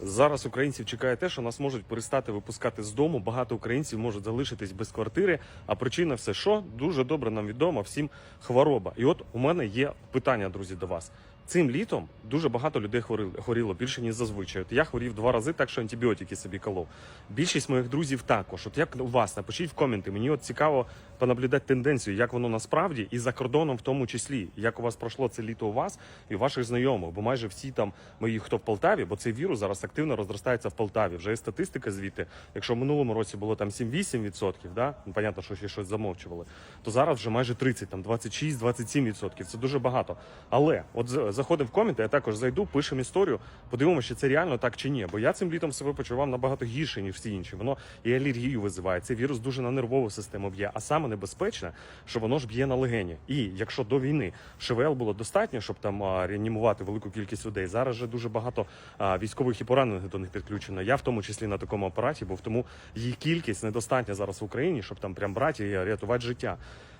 Зараз українців чекає те, що нас можуть перестати випускати з дому. Багато українців можуть залишитись без квартири. А причина все що дуже добре нам відома всім хвороба. І от у мене є питання, друзі, до вас. Цим літом дуже багато людей хворіло більше ніж зазвичай. От я хворів два рази, так що антибіотики собі колов. Більшість моїх друзів також. От як у вас напишіть в коменти. Мені от цікаво понаблюдати тенденцію, як воно насправді і за кордоном в тому числі, як у вас пройшло це літо у вас і у ваших знайомих, бо майже всі там мої, хто в Полтаві, бо цей вірус зараз активно розростається в Полтаві. Вже є статистика звідти. Якщо в минулому році було там 7-8%, да? ну, понятно, що ще щось замовчували, то зараз вже майже 30, там 26-27%. Це дуже багато. Але от з- заходимо в коменти, я також зайду, пишемо історію, подивимося, чи це реально так чи ні. Бо я цим літом себе почував набагато гірше, ніж всі інші. Воно і алергію визиває. Цей вірус дуже на нервову систему б'є. А саме небезпечне, що воно ж б'є на легені. І якщо до війни ШВЛ було достатньо, щоб там реанімувати велику кількість людей, зараз же дуже багато військових і поранених до них підключено. Я в тому числі на такому апараті був, тому їх кількість недостатня зараз в Україні, щоб там прям брати і рятувати життя.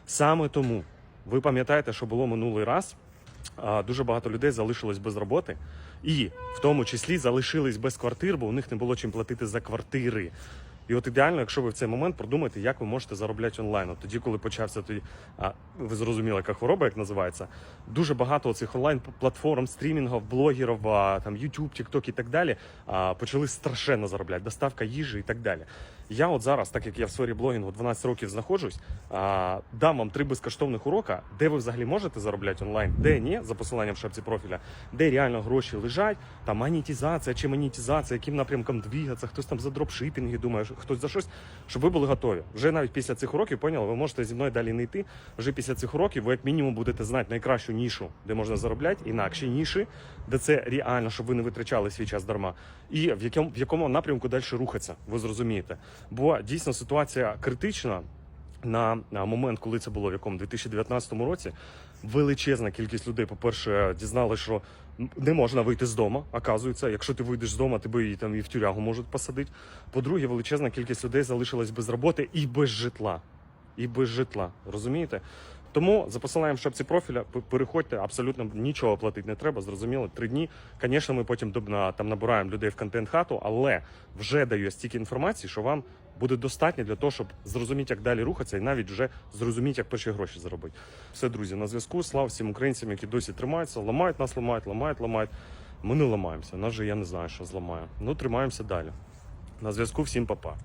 Саме тому ви пам'ятаєте, що було минулий раз. Дуже багато людей залишилось без роботи, і в тому числі залишились без квартир, бо у них не було чим платити за квартири. І от ідеально, якщо ви в цей момент продумаєте, як ви можете заробляти онлайн. От тоді, коли почався тоді, а ви зрозуміли, яка хвороба, як називається, дуже багато цих онлайн платформ, стрімінгів, блогерів, там YouTube, TikTok і так далі, почали страшенно заробляти, доставка їжі і так далі. Я от зараз, так як я в сфері блогінгу 12 років знаходжусь, а, дам вам три безкоштовних урока, де ви взагалі можете заробляти онлайн, де ні, за посиланням в шапці профіля, де реально гроші лежать, там монетизація чи монетизація, яким напрямком двігатися, хтось там за дропшипінги думає, хтось за щось, щоб ви були готові. Вже навіть після цих уроків, поняли, ви можете зі мною далі не йти. Вже після цих уроків ви як мінімум будете знати найкращу нішу, де можна заробляти, інакші ніші, де це реально, щоб ви не витрачали свій час дарма. І в якому, в якому напрямку далі рухатися, ви зрозумієте. Бо дійсно ситуація критична. На, момент, коли це було в якому 2019 році, величезна кількість людей, по-перше, дізналися, що не можна вийти з дому, оказується. Якщо ти вийдеш з дому, тебе і там і в тюрягу можуть посадити. По-друге, величезна кількість людей залишилась без роботи і без житла. І без житла. Розумієте? Тому за посиланням в шапці профіля переходьте, абсолютно нічого платити не треба. Зрозуміло, три дні. Звісно, ми потім там набираємо людей в контент хату, але вже даю стільки інформації, що вам буде достатньо для того, щоб зрозуміти, як далі рухатися, і навіть вже зрозуміти, як перші гроші заробити. Все, друзі, на зв'язку. Слава всім українцям, які досі тримаються, ламають нас, ламають, ламають, ламають. Ми не ламаємося. Нас же я не знаю, що зламає. Ну тримаємося далі. На зв'язку всім папа.